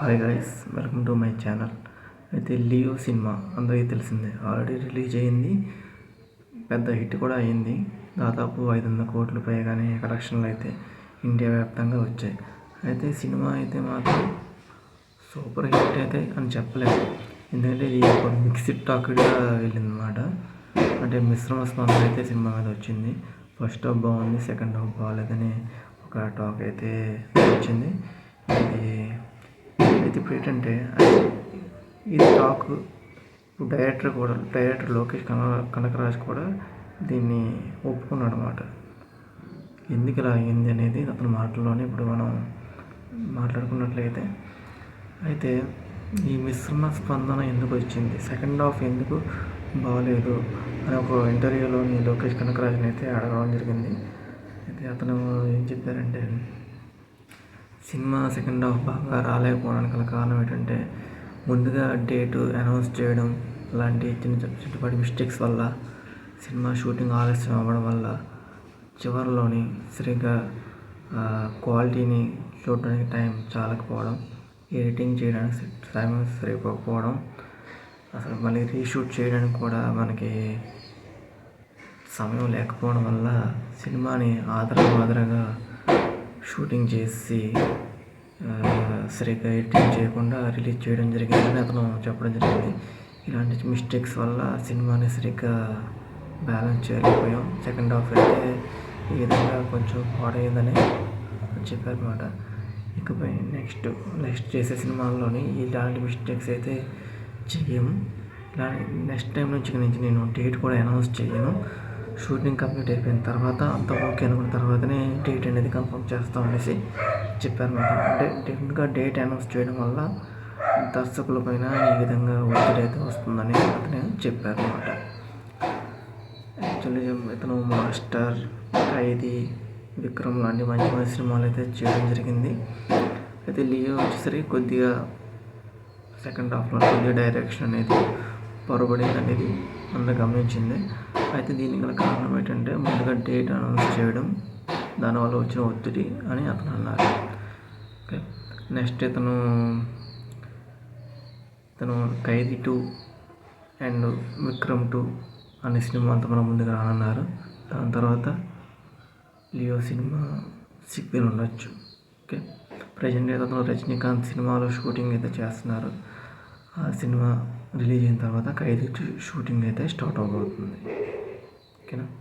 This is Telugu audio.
Hi guys welcome to my channel అయితే లియో సినిమా అందరికీ తెలిసిందే. ఆల్రెడీ రిలీజ్ అయింది పెద్ద హిట్ కూడా అయింది దాదాపు ఐదు వందల కోట్లు పైగానే కలెక్షన్లు అయితే ఇండియా వ్యాప్తంగా వచ్చాయి. అయితే సినిమా అయితే మాత్రం సూపర్ హిట్ అయితే అని చెప్పలేము. ఎందుకంటే ఇది ఒక మిక్స్డ్ టాక్గా వెళ్ళిందన్నమాట. అంటే మిశ్రమ స్పందన అయితే సినిమా మీద వచ్చింది. ఫస్ట్ హాఫ్ బాగుంది సెకండ్ హాఫ్ బాగాలేదని ఒక టాక్ అయితే వచ్చింది. ఇది అయితే ఇప్పుడు ఏంటంటే ఇది టాక్ డైరెక్టర్ కూడా డైరెక్టర్ లోకేష్ కన కనకరాజ్ కూడా దీన్ని ఒప్పుకున్నాడు అనమాట ఎందుకు ఇలా అయింది అనేది అతని మాటల్లోనే ఇప్పుడు మనం మాట్లాడుకున్నట్లయితే. అయితే ఈ మిశ్రమ స్పందన ఎందుకు వచ్చింది? సెకండ్ హాఫ్ ఎందుకు బాగాలేదు అని ఒక ఇంటర్వ్యూలోని లోకేష్ కనకరాజుని అయితే అడగడం జరిగింది. అయితే అతను ఏం చెప్పారంటే సినిమా సెకండ్ హాఫ్ బాగా రాలేకపోవడానికి గల కారణం ఏంటంటే ముందుగా డేటు అనౌన్స్ చేయడం లాంటి చిన్న చిన్నపాటి మిస్టేక్స్ వల్ల సినిమా షూటింగ్ ఆలస్యం అవ్వడం వల్ల చివరిలోని సరిగ్గా క్వాలిటీని చూడడానికి టైం చాలకపోవడం ఎడిటింగ్ చేయడానికి టైం సరిపోకపోవడం అసలు మళ్ళీ రీషూట్ చేయడానికి కూడా మనకి సమయం లేకపోవడం వల్ల సినిమాని ఆదర ఆదరగా షూటింగ్ చేసి సరిగ్గా ఎడిటింగ్ చేయకుండా రిలీజ్ చేయడం జరిగిందని అతను చెప్పడం జరిగింది. ఇలాంటి మిస్టేక్స్ వల్ల సినిమాని సరిగ్గా బ్యాలెన్స్ చేయలేకపోయాం. సెకండ్ హాఫ్ అయితే ఈ విధంగా కొంచెం పాడైందని చెప్పారన్నమాట. ఇకపై నెక్స్ట్ నెక్స్ట్ చేసే సినిమాల్లోని ఇలాంటి మిస్టేక్స్ అయితే చెయ్యము. ఇలా నెక్స్ట్ టైం నుంచి నుంచి నేను డేట్ కూడా అనౌన్స్ చేయను షూటింగ్ కంప్లీట్ అయిపోయిన తర్వాత అంత ఓకే అనుకున్న తర్వాతనే డేట్ అనేది కన్ఫర్మ్ చేస్తాం అనేసి చెప్పారన్నమాట అంటే డెఫినెట్గా డేట్ అనౌన్స్ చేయడం వల్ల దర్శకుల పైన ఈ విధంగా ఒత్తిడి అయితే వస్తుందని అతను చెప్పారన్నమాట యాక్చువల్లీ ఇతను మాస్టర్ ఖైదీ విక్రమ్ లాంటి మంచి మంచి సినిమాలు అయితే చేయడం జరిగింది. అయితే లియో వచ్చేసరికి కొద్దిగా సెకండ్ హాఫ్లో కొద్దిగా డైరెక్షన్ అనేది పొరబడింది అనేది అందరూ గమనించింది. అయితే దీనికి గల కారణం ఏంటంటే ముందుగా డేట్ అనౌన్స్ చేయడం దానివల్ల వచ్చిన ఒత్తిడి అని అతను అన్నారు. ఓకే నెక్స్ట్ ఇతను ఇతను Khaidi two and Vikram two అనే సినిమా అంతా మనం ముందుగా రానన్నారు. దాని తర్వాత లియో సినిమా సిక్వెల్ ఉండొచ్చు. ఓకే ప్రజెంట్ అయితే అతను రజనీకాంత్ సినిమాలో షూటింగ్ అయితే చేస్తున్నారు. ఆ సినిమా రిలీజ్ అయిన తర్వాత ఖైదీ షూటింగ్ అయితే స్టార్ట్ అవబోతుంది. que no.